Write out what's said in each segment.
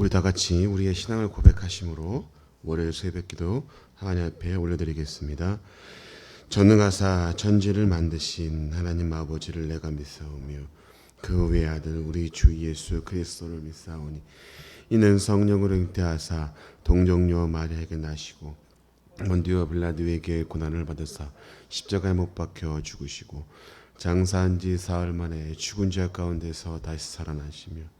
우리 다 같이 우리의 신앙을 고백하심으로 월요일 새벽기도 하나님 앞에 올려드리겠습니다. 전능하사 전지를 만드신 하나님 아버지를 내가 믿사오며 그외 아들 우리 주 예수 그리스도를 믿사오니 이는 성령으로 잉태하사 동정녀 마리아에게 나시고 본디오 빌라드에게 고난을 받으사 십자가에 못 박혀 죽으시고 장사한 지 사흘 만에 죽은 자 가운데서 다시 살아나시며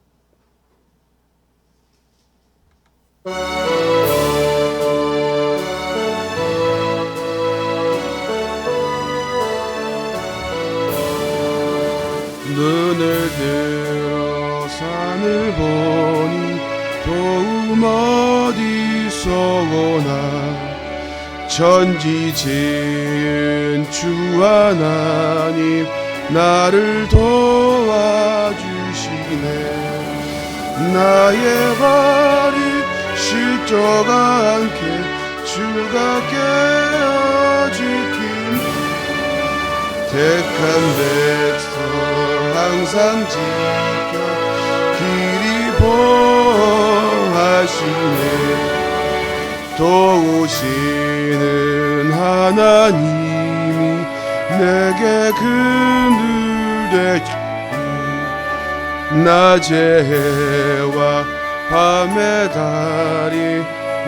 눈을 들어 산을 보니 도움 어디서 오나? 천지 지은 주 하나님 나를 도와주시네. 나의 발이 실족 않게 주가 깨어지키네 택한 백성 항상 지켜 길이 보하시네. 도우시는 하나님이 내게 그늘 되시고 낮의 해와 밤의 달이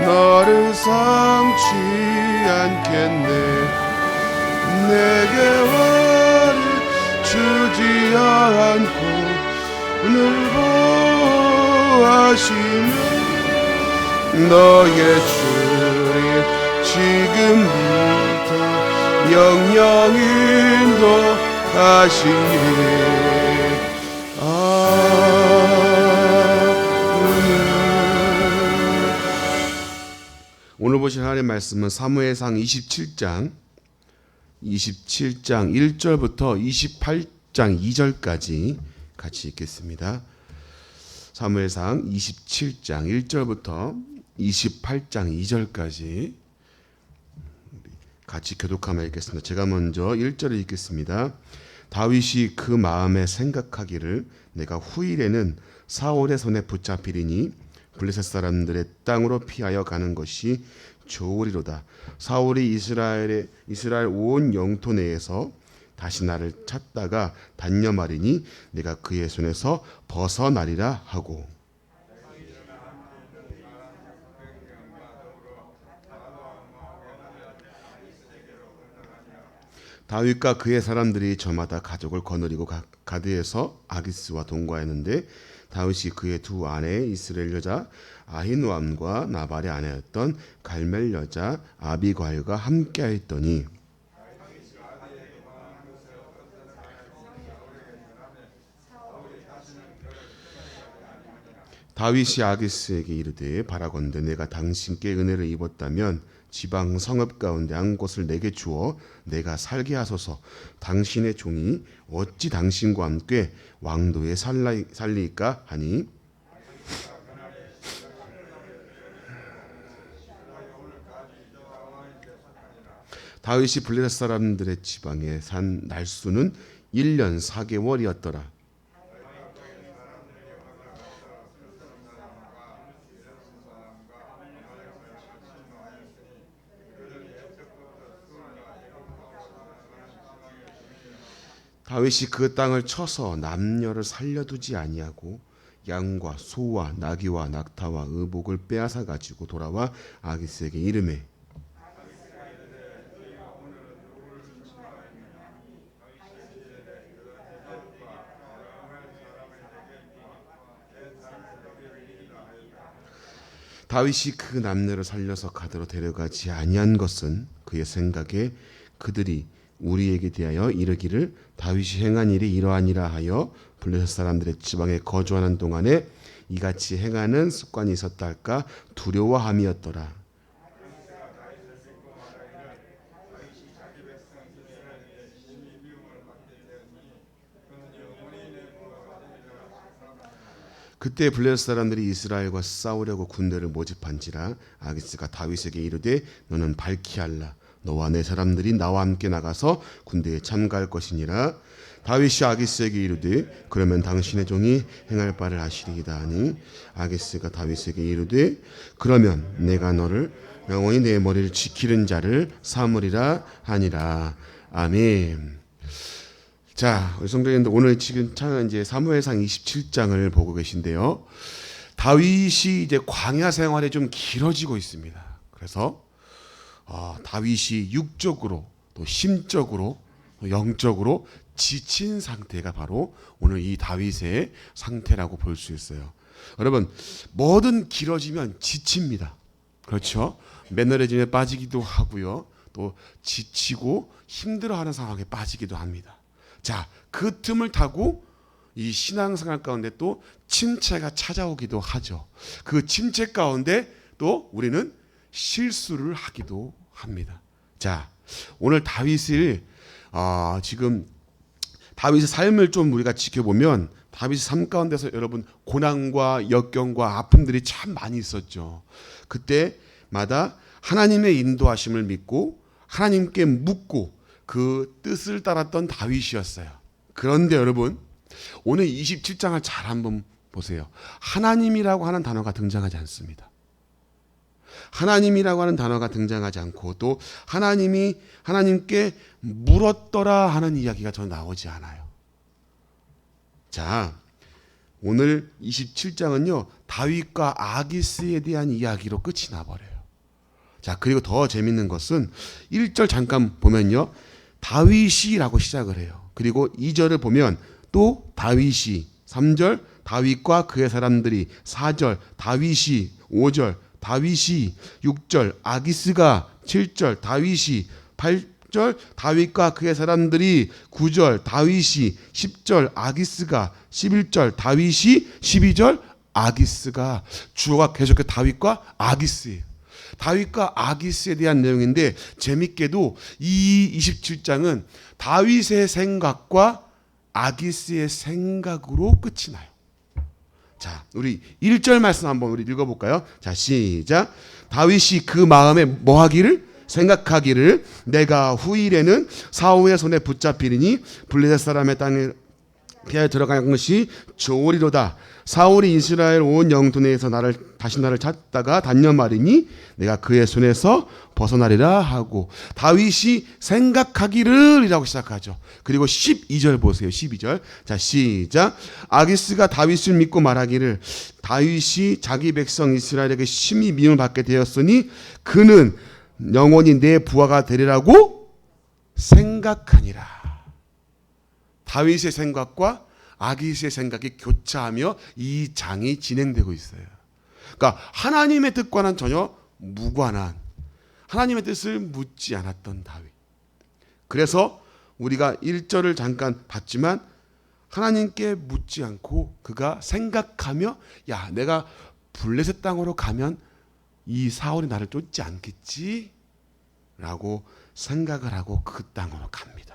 너를 삼지 않겠네. 내게 화를 주지 않고 오늘 보하시며 너의 주님 지금부터 영영 인도하시니 말씀은 사무엘상 27장 27장 1절부터 28장 2절까지 같이 읽겠습니다. 사무엘상 27장 1절부터 28장 2절까지 같이 교독하며 읽겠습니다. 제가 먼저 1절을 읽겠습니다. 다윗이 그 마음에 생각하기를 내가 후일에는 사울의 손에 붙잡히리니 블레셋 사람들의 땅으로 피하여 가는 것이 좋으리로다. 사울이 이스라엘의 이스라엘 온 영토 내에서 다시 나를 찾다가 단념하리니 내가 그의 손에서 벗어나리라 하고 다윗과 그의 사람들이 저마다 가족을 거느리고 가- 가드에서 아기스와 동거했는데 다윗이 그의 두 아내 이스라엘 여자 아히노암과 나발의 아내였던 갈멜 여자 아비과일과 함께하였더니 다윗이 아기스에게 이르되 바라건대 내가 당신께 은혜를 입었다면 지방 성읍 가운데 한 곳을 내게 주어 내가 살게 하소서. 당신의 종이 어찌 당신과 함께 왕도에 살리까 하니? 다윗이 블레셋 사람들의 지방에 산 날수는 1년 4개월이었더라 다윗이 그 땅을 쳐서 남녀를 살려두지 아니하고 양과 소와 나귀와 낙타와 의복을 빼앗아 가지고 돌아와 아기스에게 이름해 다윗이 그 남녀를 살려서 가드로 데려가지 아니한 것은 그의 생각에 그들이 우리에게 대하여 이르기를 다윗이 행한 일이 이러하니라 하여 블레셋 사람들의 지방에 거주하는 동안에 이같이 행하는 습관이 있었다 할까 두려워함이었더라. 그때 블레셋 사람들이 이스라엘과 싸우려고 군대를 모집한지라 아기스가 다윗에게 이르되 너는 밝히 알라 너와 내 사람들이 나와 함께 나가서 군대에 참가할 것이니라 다윗이 아기스에게 이르되 그러면 당신의 종이 행할 바를 아시리이다 하니 아기스가 다윗에게 이르되 그러면 내가 너를 영원히 내 머리를 지키는 자를 삼으리라 하니라 아멘. 자, 우리 성도님들 오늘 지금 참 이제 사무엘상 27장을 보고 계신데요. 다윗이 이제 광야 생활이 좀 길어지고 있습니다. 그래서 어, 다윗이 육적으로 또 심적으로 또 영적으로 지친 상태가 바로 오늘 이 다윗의 상태라고 볼 수 있어요. 여러분 뭐든 길어지면 지칩니다. 그렇죠? 매너리즘에 빠지기도 하고요. 또 지치고 힘들어하는 상황에 빠지기도 합니다. 자, 그 틈을 타고 이 신앙생활 가운데 또 침체가 찾아오기도 하죠. 그 침체 가운데 또 우리는 실수를 하기도 합니다. 자, 오늘 다윗을 아, 지금 다윗의 삶을 좀 우리가 지켜보면 다윗의 삶 가운데서 여러분 고난과 역경과 아픔들이 참 많이 있었죠. 그때마다 하나님의 인도하심을 믿고 하나님께 묻고 그 뜻을 따랐던 다윗이었어요. 그런데 여러분 오늘 27장을 잘 한번 보세요. 하나님이라고 하는 단어가 등장하지 않습니다. 하나님이라고 하는 단어가 등장하지 않고 또 하나님이 하나님께 물었더라 하는 이야기가 저 나오지 않아요. 자, 오늘 27장은요. 다윗과 아기스에 대한 이야기로 끝이 나 버려요. 자, 그리고 더 재밌는 것은 1절 잠깐 보면요. 다윗이라고 시작을 해요. 그리고 2절을 보면 또 다윗이 3절 다윗과 그의 사람들이 4절 다윗이 5절 다윗이 6절 아기스가 7절 다윗이 8절 다윗과 그의 사람들이 9절 다윗이 10절 아기스가 11절 다윗이 12절 아기스가 주어가 계속해서 다윗과 아기스예요. 다윗과 아기스에 대한 내용인데 재밌게도 이 27장은 다윗의 생각과 아기스의 생각으로 끝이 나요. 자, 우리 1절 말씀 한번 우리 읽어 볼까요? 자, 시작. 다윗이 그 마음에 뭐 하기를 생각하기를 내가 후일에는 사울의 손에 붙잡히리니 블레셋 사람의 땅에 피하여 들어가는 것이 좋으리로다. 사울이 이스라엘 온 영토 내에서 나를 다시 나를 찾다가 단념하리니 내가 그의 손에서 벗어나리라 하고 다윗이 생각하기를이라고 시작하죠. 그리고 12절 보세요. 12절. 자, 시작. 아기스가 다윗을 믿고 말하기를 다윗이 자기 백성 이스라엘에게 심히 미움을 받게 되었으니 그는 영원히 내 부하가 되리라고 생각하니라. 다윗의 생각과 아기스의 생각이 교차하며 이 장이 진행되고 있어요. 그러니까 하나님의 뜻과는 전혀 무관한 하나님의 뜻을 묻지 않았던 다윗. 그래서 우리가 1절을 잠깐 봤지만 하나님께 묻지 않고 그가 생각하며 야, 내가 블레셋 땅으로 가면 이 사울이 나를 쫓지 않겠지? 라고 생각을 하고 그 땅으로 갑니다.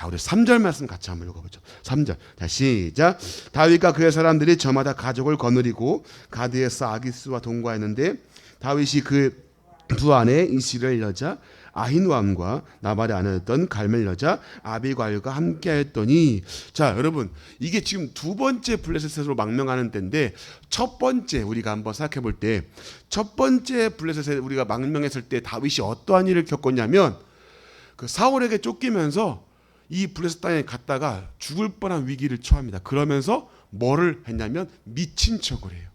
자, 우리 3절 말씀 같이 한번 읽어보죠. 3절. 자, 시작. 다윗과 그의 사람들이 저마다 가족을 거느리고 가드에서 아기스와 동거했는데 다윗이 그 두 아내 이스라엘 여자 아히누암과 나발의 아내였던 갈멜 여자 아비과일과 함께했더니 자 여러분 이게 지금 두 번째 블레셋으로 망명하는 때인데 첫 번째 우리가 한번 생각해 볼 때 첫 번째 블레셋에 우리가 망명했을 때 다윗이 어떠한 일을 겪었냐면 그 사울에게 쫓기면서 이 블레셋 땅에 갔다가 죽을 뻔한 위기를 처합니다. 그러면서 뭐를 했냐면 미친 척을 해요.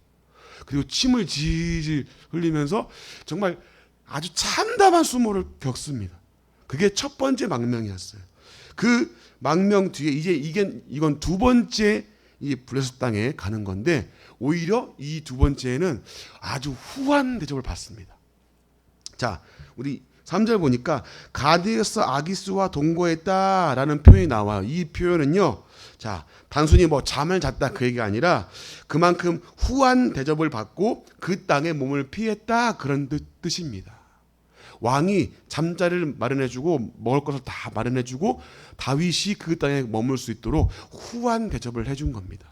그리고 침을 질질 흘리면서 정말 아주 참담한 수모를 겪습니다. 그게 첫 번째 망명이었어요. 그 망명 뒤에 이제 이게 이건 두 번째 이 블레셋 땅에 가는 건데 오히려 이 두 번째는 아주 후한 대접을 받습니다. 자, 우리 3절 보니까 가드에서 아기스와 동거했다라는 표현이 나와요. 이 표현은요. 자, 단순히 뭐 잠을 잤다 그 얘기가 아니라 그만큼 후한 대접을 받고 그 땅에 몸을 피했다 그런 뜻, 뜻입니다. 왕이 잠자리를 마련해주고 먹을 것을 다 마련해주고 다윗이 그 땅에 머물 수 있도록 후한 대접을 해준 겁니다.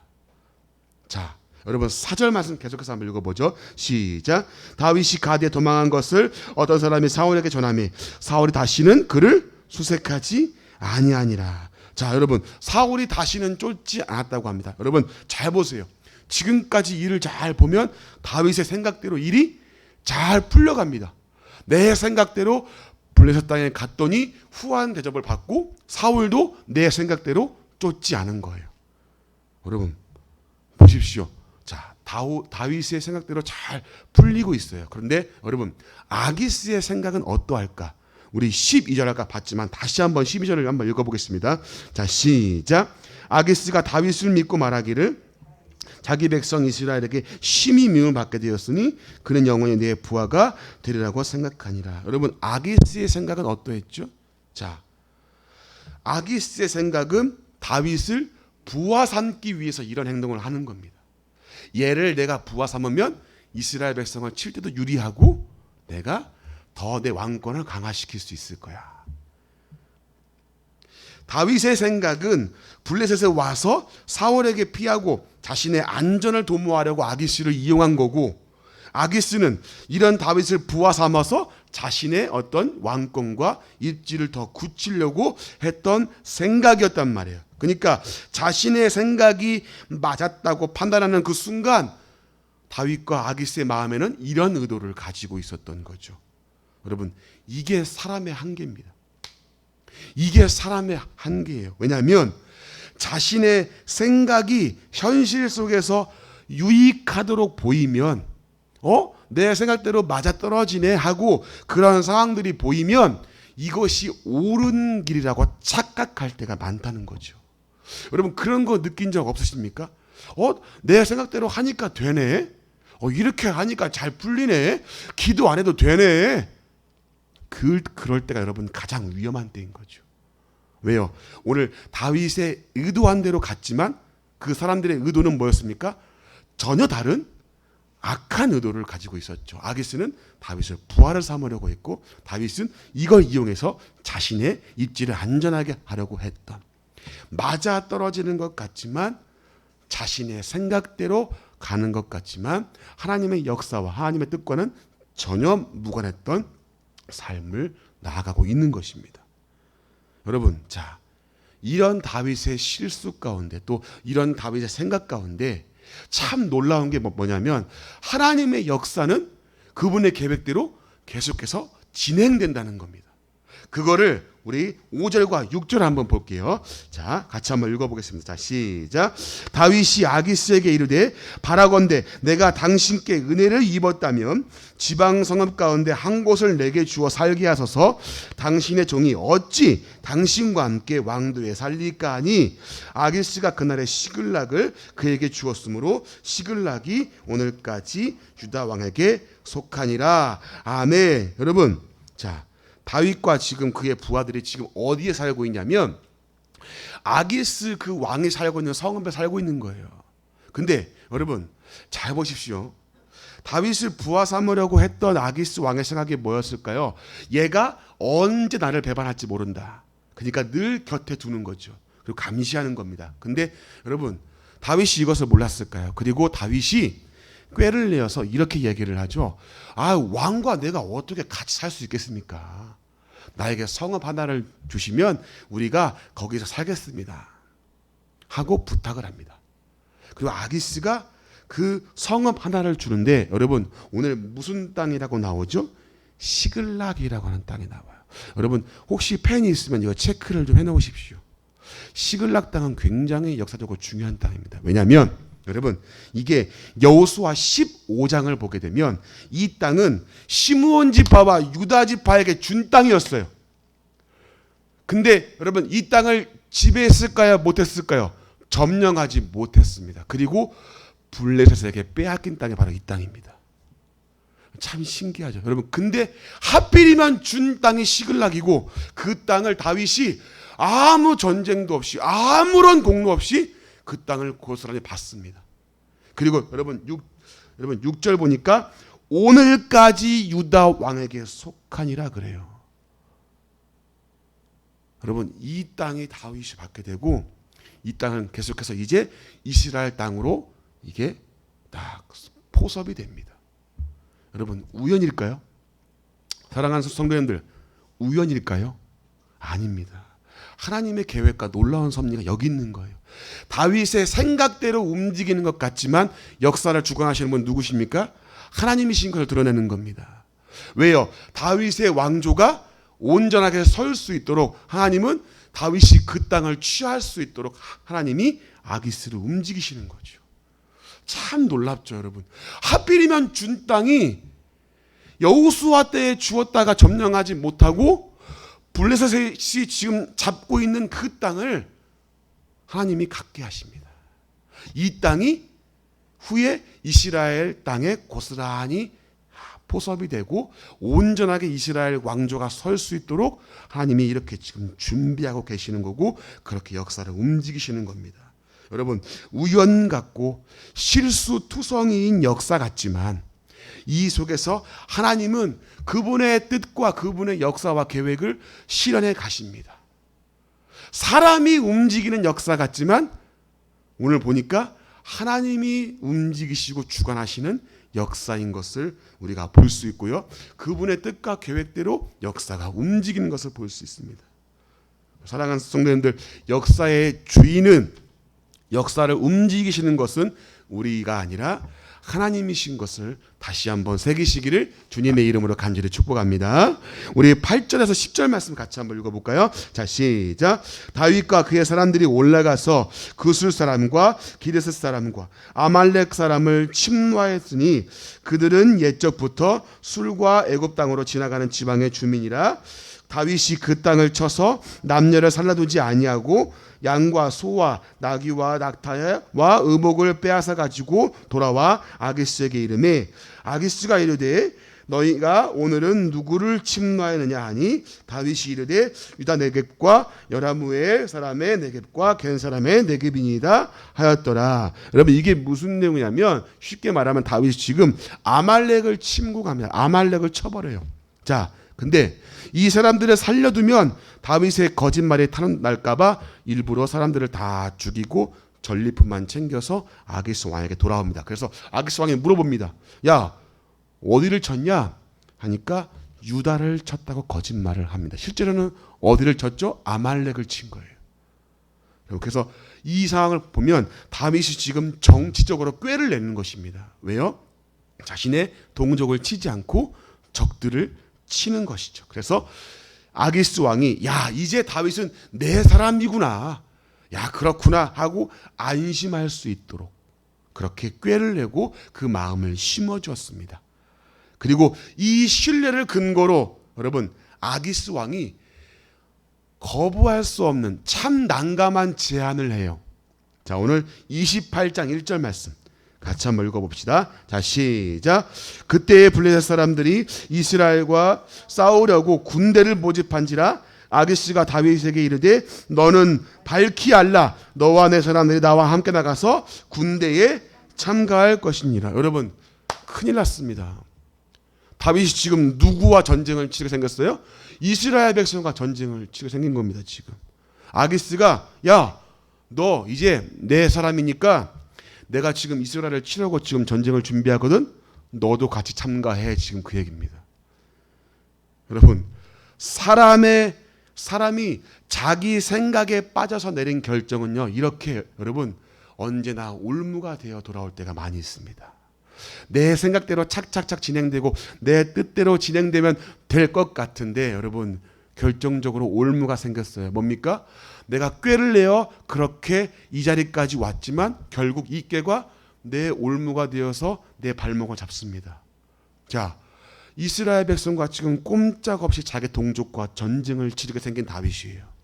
자, 여러분 사절 말씀 계속해서 한번 읽어보죠. 시작. 다윗이 가드에 도망한 것을 어떤 사람이 사울에게 전하며 사울이 다시는 그를 수색하지 아니하니라. 자, 여러분 사울이 다시는 쫓지 않았다고 합니다. 여러분 잘 보세요. 지금까지 일을 잘 보면 다윗의 생각대로 일이 잘 풀려갑니다. 내 생각대로 블레셋 땅에 갔더니 후한 대접을 받고 사울도 내 생각대로 쫓지 않은 거예요. 여러분 보십시오. 자, 다우, 다윗의 생각대로 잘 풀리고 있어요. 그런데 여러분, 아기스의 생각은 어떠할까? 우리 12절 아까 봤지만 다시 한번 12절을 한번 읽어보겠습니다. 자, 시작. 아기스가 다윗을 믿고 말하기를 자기 백성 이스라엘에게 심히 미움을 받게 되었으니 그는 영원히 내 부하가 되리라고 생각하니라. 여러분, 아기스의 생각은 어떠했죠? 자, 아기스의 생각은 다윗을 부하 삼기 위해서 이런 행동을 하는 겁니다. 얘를 내가 부하 삼으면 이스라엘 백성을 칠 때도 유리하고 내가 더 내 왕권을 강화시킬 수 있을 거야. 다윗의 생각은 블레셋에 와서 사울에게 피하고 자신의 안전을 도모하려고 아기스를 이용한 거고 아기스는 이런 다윗을 부하 삼아서 자신의 어떤 왕권과 입지를 더 굳히려고 했던 생각이었단 말이에요. 그러니까 자신의 생각이 맞았다고 판단하는 그 순간 다윗과 아기스의 마음에는 이런 의도를 가지고 있었던 거죠. 여러분, 이게 사람의 한계입니다. 이게 사람의 한계예요. 왜냐하면 자신의 생각이 현실 속에서 유익하도록 보이면 어? 내 생각대로 맞아 떨어지네 하고 그런 상황들이 보이면 이것이 옳은 길이라고 착각할 때가 많다는 거죠. 여러분 그런 거 느낀 적 없으십니까? 어, 내 생각대로 하니까 되네. 어, 이렇게 하니까 잘 풀리네. 기도 안 해도 되네. 그 그럴 때가 여러분 가장 위험한 때인 거죠. 왜요? 오늘 다윗의 의도한 대로 갔지만 그 사람들의 의도는 뭐였습니까? 전혀 다른 악한 의도를 가지고 있었죠. 아기스는 다윗을 부활을 삼으려고 했고 다윗은 이걸 이용해서 자신의 입지를 안전하게 하려고 했던 맞아 떨어지는 것 같지만 자신의 생각대로 가는 것 같지만 하나님의 역사와 하나님의 뜻과는 전혀 무관했던 삶을 나아가고 있는 것입니다. 여러분, 자, 이런 다윗의 실수 가운데 또 이런 다윗의 생각 가운데 참 놀라운 게 뭐- 뭐냐면 하나님의 역사는 그분의 계획대로 계속해서 진행된다는 겁니다. 그거를 우리 5절과 6절 한번 볼게요. 자, 같이 한번 읽어보겠습니다. 자, 시작. 다윗이 아기스에게 이르되 바라건대 내가 당신께 은혜를 입었다면 지방 성읍 가운데 한 곳을 내게 주어 살게 하소서 당신의 종이 어찌 당신과 함께 왕도에 살릴까 하니 아기스가 그날의 시글락을 그에게 주었으므로 시글락이 오늘까지 유다 왕에게 속하니라. 아멘. 여러분, 자, 다윗과 지금 그의 부하들이 지금 어디에 살고 있냐면 아기스 그 왕이 살고 있는 성읍에 살고 있는 거예요. 근데 여러분 잘 보십시오. 다윗을 부하 삼으려고 했던 아기스 왕의 생각이 뭐였을까요? 얘가 언제 나를 배반할지 모른다. 그러니까 늘 곁에 두는 거죠. 그리고 감시하는 겁니다. 근데 여러분 다윗이 이것을 몰랐을까요? 그리고 다윗이 꾀를 내어서 이렇게 얘기를 하죠. 아, 왕과 내가 어떻게 같이 살 수 있겠습니까? 나에게 성읍 하나를 주시면 우리가 거기서 살겠습니다. 하고 부탁을 합니다. 그리고 아기스가 그 성읍 하나를 주는데 여러분 오늘 무슨 땅이라고 나오죠? 시글락이라고 하는 땅이 나와요. 여러분 혹시 펜이 있으면 이거 체크를 좀 해놓으십시오. 시글락 땅은 굉장히 역사적으로 중요한 땅입니다. 왜냐하면 여러분 이게 여호수아 15장을 보게 되면 이 땅은 시므온 지파와 유다 지파에게 준 땅이었어요. 근데 여러분 이 땅을 지배했을까요? 못했을까요? 점령하지 못했습니다. 그리고 블레셋에게 빼앗긴 땅이 바로 이 땅입니다. 참 신기하죠. 여러분 근데 하필이면 준 땅이 시글락이고 그 땅을 다윗이 아무 전쟁도 없이 아무런 공로 없이 그 땅을 고스란히 받습니다. 그리고 여러분 6 여러분 6절 보니까 오늘까지 유다 왕에게 속하니라 그래요. 여러분 이 땅이 다윗이 받게 되고 이 땅은 계속해서 이제 이스라엘 땅으로 이게 딱 포섭이 됩니다. 여러분 우연일까요? 사랑하는 성도님들 우연일까요? 아닙니다. 하나님의 계획과 놀라운 섭리가 여기 있는 거예요. 다윗의 생각대로 움직이는 것 같지만 역사를 주관하시는 분 누구십니까? 하나님이신 것을 드러내는 겁니다. 왜요? 다윗의 왕조가 온전하게 설 수 있도록 하나님은 다윗이 그 땅을 취할 수 있도록 하나님이 아기스를 움직이시는 거죠. 참 놀랍죠, 여러분. 하필이면 준 땅이 여우수아 때에 주었다가 점령하지 못하고 블레셋이 지금 잡고 있는 그 땅을 하나님이 갖게 하십니다. 이 땅이 후에 이스라엘 땅에 고스란히 포섭이 되고 온전하게 이스라엘 왕조가 설 수 있도록 하나님이 이렇게 지금 준비하고 계시는 거고 그렇게 역사를 움직이시는 겁니다. 여러분 우연 같고 실수 투성이인 역사 같지만 이 속에서 하나님은 그분의 뜻과 그분의 역사와 계획을 실현해 가십니다. 사람이 움직이는 역사 같지만 오늘 보니까 하나님이 움직이시고 주관하시는 역사인 것을 우리가 볼 수 있고요. 그분의 뜻과 계획대로 역사가 움직이는 것을 볼 수 있습니다. 사랑하는 성도님들, 역사의 주인은 역사를 움직이시는 것은 우리가 아니라 하나님이신 것을 다시 한번 새기시기를 주님의 이름으로 간절히 축복합니다. 우리 8절에서 10절 말씀 같이 한번 읽어볼까요? 자, 시작. 다윗과 그의 사람들이 올라가서 그술 사람과 기레스 사람과 아말렉 사람을 침노하였으니 그들은 옛적부터 술과 애굽 땅으로 지나가는 지방의 주민이라 다윗이 그 땅을 쳐서 남녀를 살라두지 아니하고 양과 소와 나귀와 낙타와 의복을 빼앗아 가지고 돌아와 아기스에게 이름에 아기스가 이르되 너희가 오늘은 누구를 침노하였느냐 하니 다윗이 이르되 유다 네겝과 여라무엘 사람의 네겝과 겐 사람의 네겝이니이다 하였더라. 여러분 이게 무슨 내용이냐면 쉽게 말하면 다윗이 지금 아말렉을 침공합니다. 아말렉을 쳐버려요. 자, 근데 이 사람들을 살려두면 다윗의 거짓말이 탄날까봐 일부러 사람들을 다 죽이고 전리품만 챙겨서 아기스 왕에게 돌아옵니다. 그래서 아기스 왕이 물어봅니다. 야 어디를 쳤냐? 하니까 유다를 쳤다고 거짓말을 합니다. 실제로는 어디를 쳤죠? 아말렉을 친 거예요. 그래서 이 상황을 보면 다윗이 지금 정치적으로 꾀를 내는 것입니다. 왜요? 자신의 동족을 치지 않고 적들을 치는 것이죠. 그래서 아기스 왕이 야 이제 다윗은 내 사람이구나. 야 그렇구나 하고 안심할 수 있도록 그렇게 꾀를 내고 그 마음을 심어 주었습니다. 그리고 이 신뢰를 근거로 여러분 아기스 왕이 거부할 수 없는 참 난감한 제안을 해요. 자, 오늘 28장 1절 말씀. 같이 한번 읽어봅시다. 자, 시작. 그때의 블레셋 사람들이 이스라엘과 싸우려고 군대를 모집한지라 아기스가 다윗에게 이르되 너는 밝히 알라 너와 내 사람들이 나와 함께 나가서 군대에 참가할 것이니라. 여러분 큰일 났습니다. 다윗이 지금 누구와 전쟁을 치게 생겼어요? 이스라엘 백성과 전쟁을 치게 생긴 겁니다. 지금 아기스가 야 너 이제 내 사람이니까 내가 지금 이스라엘을 치려고 지금 전쟁을 준비하거든. 너도 같이 참가해 지금 그 얘기입니다. 여러분 사람의 사람이 자기 생각에 빠져서 내린 결정은요 이렇게 여러분 언제나 올무가 되어 돌아올 때가 많이 있습니다. 내 생각대로 착착착 진행되고 내 뜻대로 진행되면 될 것 같은데 여러분 결정적으로 올무가 생겼어요. 뭡니까? 내가 꾀를 내어 그렇게 이 자리까지 왔지만 결국 이 꾀가 내 올무가 되어서 내 발목을 잡습니다. 자, 이스라엘 백성과 지금 꼼짝없이 자기 동족과 전쟁을 치르게 생긴 다윗이에요.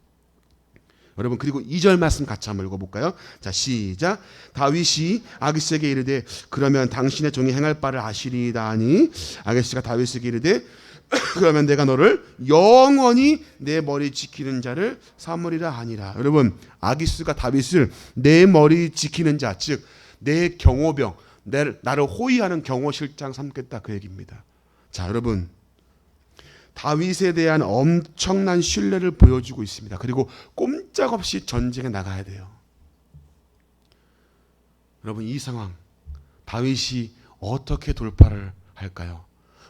여러분 그리고 2절 말씀 같이 한번 읽어볼까요? 자 시작 다윗이 아기스에게 이르되 그러면 당신의 종이 행할 바를 아시리다 하니 아기스가 다윗에게 이르되 그러면 내가 너를 영원히 내 머리 지키는 자를 삼으리라 하니라. 여러분 아기스가 다윗을 내 머리 지키는 자, 즉 내 경호병, 내, 나를 호위하는 경호실장 삼겠다 그 얘기입니다. 자, 여러분 다윗에 대한 엄청난 신뢰를 보여주고 있습니다. 그리고 꼼짝없이 전쟁에 나가야 돼요. 여러분 이 상황 다윗이 어떻게 돌파를 할까요?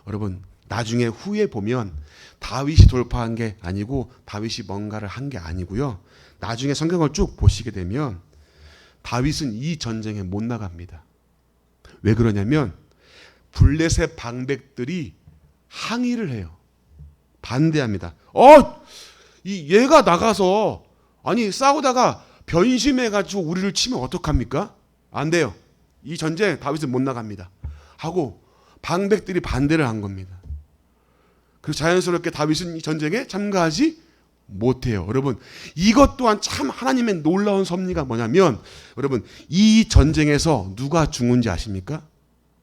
여러분 나중에 후에 보면 다윗이 돌파한 게 아니고 다윗이 뭔가를 한 게 아니고요. 나중에 성경을 쭉 보시게 되면 다윗은 이 전쟁에 못 나갑니다. 왜 그러냐면 블레셋 방백들이 항의를 해요. 반대합니다. 어, 이 얘가 나가서 아니 싸우다가 변심해 가지고 우리를 치면 어떡합니까? 안 돼요. 이 전쟁 다윗은 못 나갑니다. 하고 방백들이 반대를 한 겁니다. 그래서 자연스럽게 다윗은 이 전쟁에 참가하지 못해요. 여러분, 이것 또한 참 하나님의 놀라운 섭리가 뭐냐면 여러분, 이 전쟁에서 누가 죽는지 아십니까?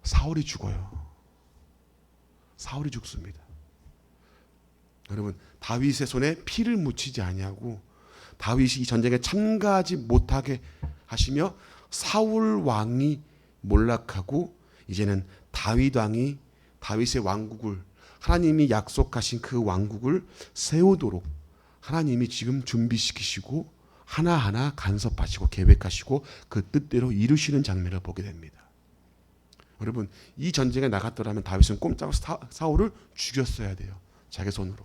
사울이 죽어요. 사울이 죽습니다. 여러분, 다윗의 손에 피를 묻히지 아니하고 다윗이 이 전쟁에 참가하지 못하게 하시며 사울 왕이 몰락하고 이제는 다윗 왕이 다윗의 왕국을 하나님이 약속하신 그 왕국을 세우도록 하나님이 지금 준비시키시고 하나하나 간섭하시고 계획하시고 그 뜻대로 이루시는 장면을 보게 됩니다. 여러분 이 전쟁에 나갔더라면 다윗은 사, 사울을 죽였어야 돼요. 자기 손으로.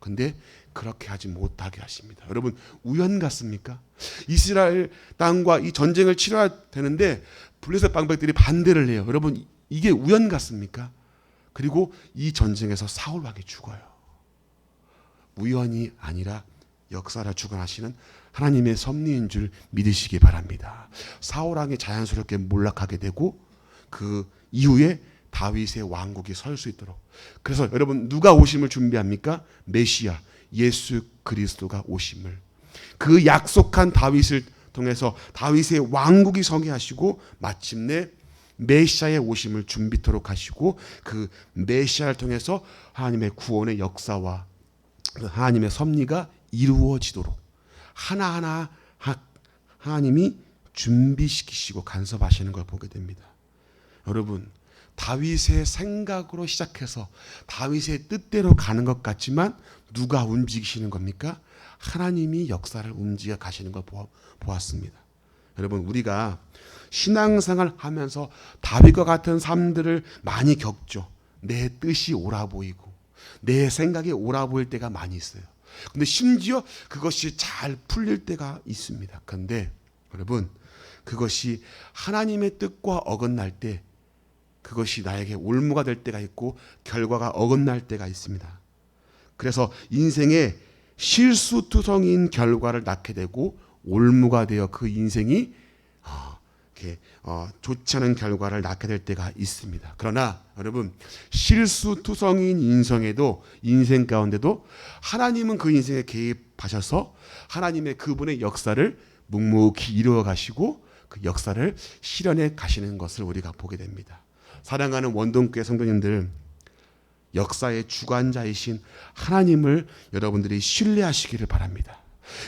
근데 그렇게 하지 못하게 하십니다. 여러분 우연 같습니까? 이스라엘 땅과 이 전쟁을 치러야 되는데 블레셋 방백들이 반대를 해요. 여러분 이게 우연 같습니까? 그리고 이 전쟁에서 사울 왕이 죽어요. 우연이 아니라 역사를 주관하시는 하나님의 섭리인 줄 믿으시기 바랍니다. 사울 왕이 자연스럽게 몰락하게 되고 그 이후에 다윗의 왕국이 설 수 있도록. 그래서 여러분 누가 오심을 준비합니까? 메시아 예수 그리스도가 오심을 그 약속한 다윗을 통해서 다윗의 왕국이 서게 하시고 마침내 메시아의 오심을 준비토록 하시고 그 메시아를 통해서 하나님의 구원의 역사와 하나님의 섭리가 이루어지도록 하나하나 하나님이 준비시키시고 간섭하시는 걸 보게 됩니다. 여러분 다윗의 생각으로 시작해서 다윗의 뜻대로 가는 것 같지만 누가 움직이시는 겁니까? 하나님이 역사를 움직여 가시는 걸 보았습니다. 여러분 우리가 신앙생활 하면서 다윗과 같은 삶들을 많이 겪죠. 내 뜻이 옳아 보이고 내 생각이 옳아 보일 때가 많이 있어요. 근데 심지어 그것이 잘 풀릴 때가 있습니다. 그런데 여러분 그것이 하나님의 뜻과 어긋날 때 그것이 나에게 올무가 될 때가 있고 결과가 어긋날 때가 있습니다. 그래서 인생에 실수투성인 결과를 낳게 되고 올무가 되어 그 인생이 어, 이렇게 어, 좋지 않은 결과를 낳게 될 때가 있습니다. 그러나 여러분 실수투성인 인생에도 인생 가운데도 하나님은 그 인생에 개입하셔서 하나님의 그분의 역사를 묵묵히 이루어 가시고 그 역사를 실현해 가시는 것을 우리가 보게 됩니다. 사랑하는 원동교회 성도님들 역사의 주관자이신 하나님을 여러분들이 신뢰하시기를 바랍니다.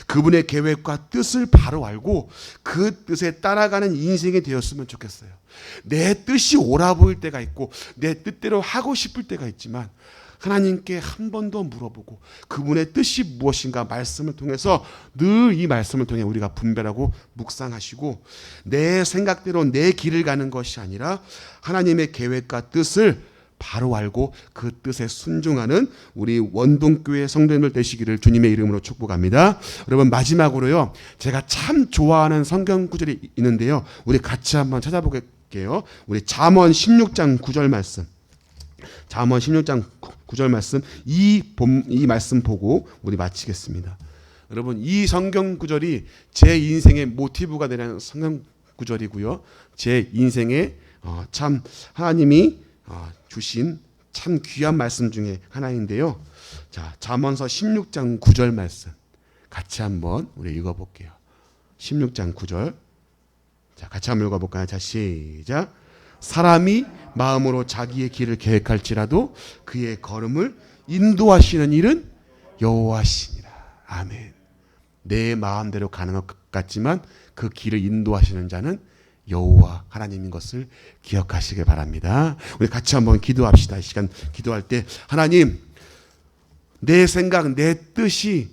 그분의 계획과 뜻을 바로 알고 그 뜻에 따라가는 인생이 되었으면 좋겠어요. 내 뜻이 옳아 보일 때가 있고 내 뜻대로 하고 싶을 때가 있지만 하나님께 한 번 더 물어보고 그분의 뜻이 무엇인가 말씀을 통해서 늘 이 말씀을 통해 우리가 분별하고 묵상하시고 내 생각대로 내 길을 가는 것이 아니라 하나님의 계획과 뜻을 바로 알고 그 뜻에 순종하는 우리 원동교회 성도님들 되시기를 주님의 이름으로 축복합니다. 여러분 마지막으로요. 제가 참 좋아하는 성경 구절이 있는데요. 우리 같이 한번 찾아보게요. 우리 잠언 16장 9절 말씀. 잠언 16장 9절 말씀 이, 봄, 이 말씀 보고 우리 마치겠습니다. 여러분 이 성경 구절이 제 인생의 모티브가 되는 성경 구절이고요. 제 인생에 어, 참 하나님이 어, 주신 참 귀한 말씀 중에 하나인데요. 자, 잠언서 16장 9절 말씀 같이 한번 우리 읽어 볼게요. 16장 9절. 자, 같이 한번 읽어 볼까요? 자, 시작. 사람이 마음으로 자기의 길을 계획할지라도 그의 걸음을 인도하시는 일은 여호와시니라. 아멘. 내 마음대로 가는 것 같지만 그 길을 인도하시는 자는 여호와 하나님인 것을 기억하시길 바랍니다. 우리 같이 한번 기도합시다. 이 시간 기도할 때 하나님 내 생각, 내 뜻이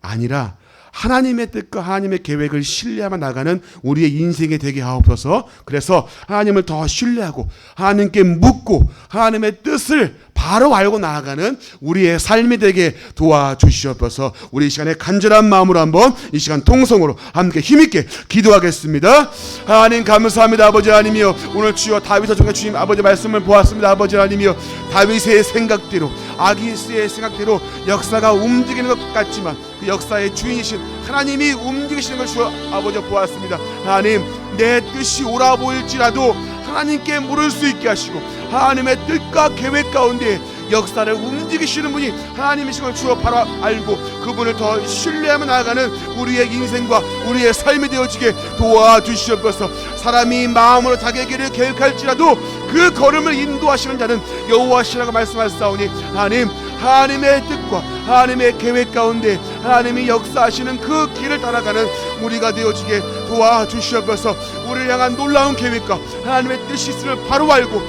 아니라 하나님의 뜻과 하나님의 계획을 신뢰하며 나가는 우리의 인생이 되게 하옵소서. 그래서 하나님을 더 신뢰하고 하나님께 묻고 하나님의 뜻을 바로 알고 나아가는 우리의 삶이 되게 도와주시옵소서. 우리 이 시간에 간절한 마음으로 한번 이 시간 통성으로 함께 힘있게 기도하겠습니다. 하나님 감사합니다. 아버지 하나님이여 오늘 주여 다윗의 종의 주님 아버지 말씀을 보았습니다. 아버지 하나님이여 다윗의 생각대로 아기스의 생각대로 역사가 움직이는 것 같지만 그 역사의 주인이신 하나님이 움직이시는 걸 주여 아버지 보았습니다. 하나님 내 뜻이 옳아 보일지라도 하나님께 물을 수 있게 하시고 하나님의 뜻과 계획 가운데 역사를 움직이시는 분이 하나님이신 걸 주어 바로 알고 그분을 더 신뢰하며 나아가는 우리의 인생과 우리의 삶이 되어지게 도와주시옵소서 사람이 마음으로 자기의 길을 계획할지라도 그 걸음을 인도하시는 자는 여호와시라고 말씀하셨사오니 하나님 하나님의 뜻과 하나님의 계획 가운데 하나님이 역사하시는 그 길을 따라가는 우리가 되어지게 도와주시옵소서. 우리를 향한 놀라운 계획과 하나님의 뜻이 있음을 바로 알고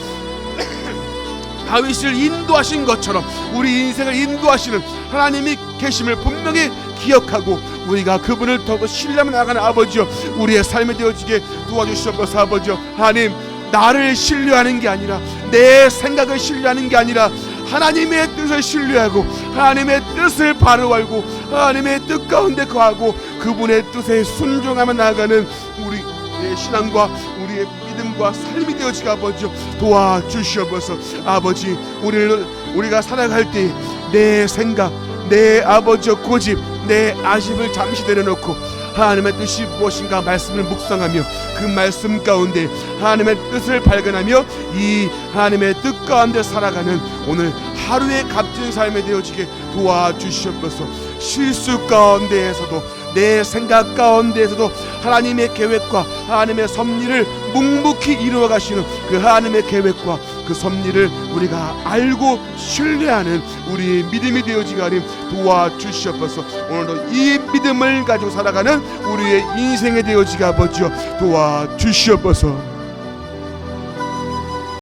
다윗을 인도하신 것처럼 우리 인생을 인도하시는 하나님이 계심을 분명히 기억하고 우리가 그분을 더욱 신뢰하며 나가는 아버지여 우리의 삶이 되어지게 도와주시옵소서 아버지여. 하나님 나를 신뢰하는 게 아니라 내 생각을 신뢰하는 게 아니라 하나님의 뜻을 신뢰하고 하나님의 뜻을 바로 알고 하나님의 뜻 가운데 거하고 그분의 뜻에 순종하며 나아가는 우리의 신앙과 우리의 믿음과 삶이 되어지게 아버지 도와주시옵소서. 아버지 우리를 우리가 살아갈 때 내 생각 내 아버지 고집 내 아심을 잠시 내려놓고 하나님의 뜻이 무엇인가 말씀을 묵상하며 그 말씀 가운데 하나님의 뜻을 발견하며 이 하나님의 뜻 가운데 살아가는 오늘 하루의 값진 삶에 되어지게 도와주시옵소서. 실수 가운데에서도 내 생각 가운데에서도 하나님의 계획과 하나님의 섭리를 묵묵히 이루어 가시는 그 하나님의 계획과 그 섭리를 우리가 알고 신뢰하는 우리 믿음이 되어지게 하님 도와주시옵소서. 오늘도 이 믿음을 가지고 살아가는 우리의 인생에 되어지게 아버지여 도와주시옵소서